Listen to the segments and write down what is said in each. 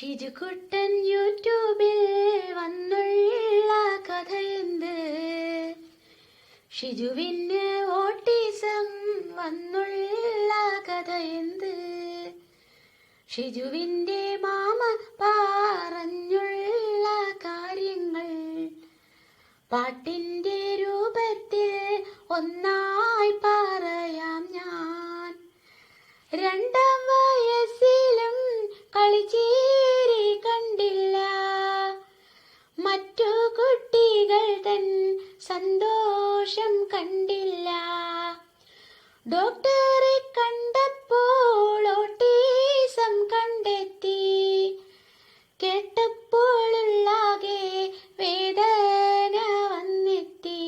ഷിജുകുട്ടൻ യൂട്യൂബിൽ വന്നുള്ള കഥയെന്ത്? ഷിജുവിന് autism വന്നുള്ള കഥയെന്ത്? ഷിജുവിന്റെ mama പറഞ്ഞുള്ള കാര്യങ്ങൾ പാട്ടിന്റെ രൂപത്തിൽ ഒന്നായി കണ്ടില്ല. ഡോക്ടറെ കണ്ടപ്പോൾ ഓട്ടീസം കണ്ടെത്തി. കേട്ടപ്പോഴുള്ളാകെ വേദന വന്നെത്തി.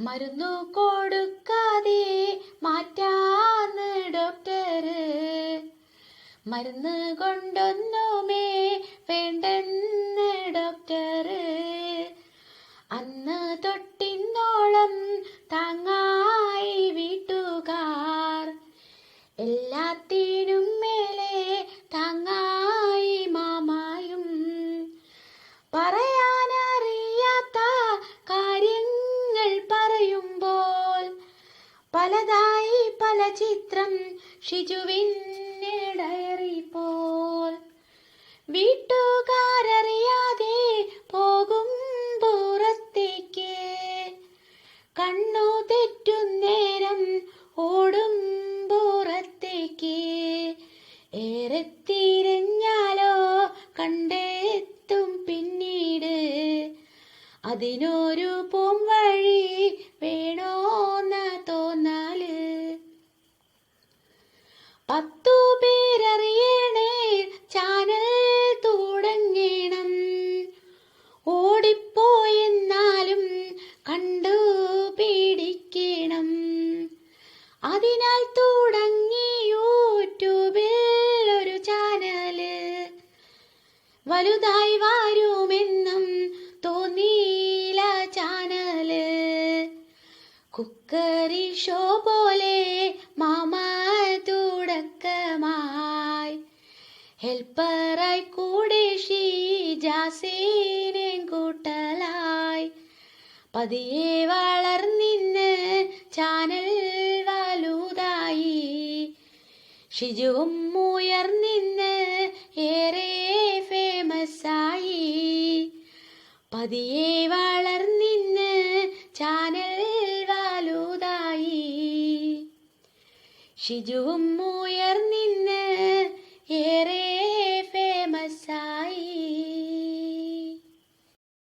മരുന്നു കൊടുക്കാതെ മാറ്റാന്ന് ഡോക്ടറ്. മരുന്ന് കൊണ്ടൊന്നുമേ വേണ്ടെന്ന് പലതായി പല ചിത്രം ഷിജുവിന്റെ ഡയറി പോൽ വീട്ടുകാരറിയാതെ പോകും പുറത്തേക്ക്. കണ്ണു തെറ്റുന്നേരം ഓടും പുറത്തേക്ക്. ഏറെ തിരഞ്ഞാലോ കണ്ടെത്തും പിന്നീട്. അതിനൊരു പോം വഴി വലുതായി വാരുമെന്നും തോന്നിയില്ല ചാനൽ. കുക്കറി ഷോ പോലെ മാമ തുടക്കമായി. ഹെൽപ്പറായി കൂടെ ഷീജാസീനെ കൂട്ടലായി പതിയെ വളർന്നിന്ന് ചാനൽ വലുതായി. ഷിജുവും പതിയെ വളർന്നിന്ന് ചാനൽ വാലുതായി. ഷിജുവും ഉയർന്നിന്ന്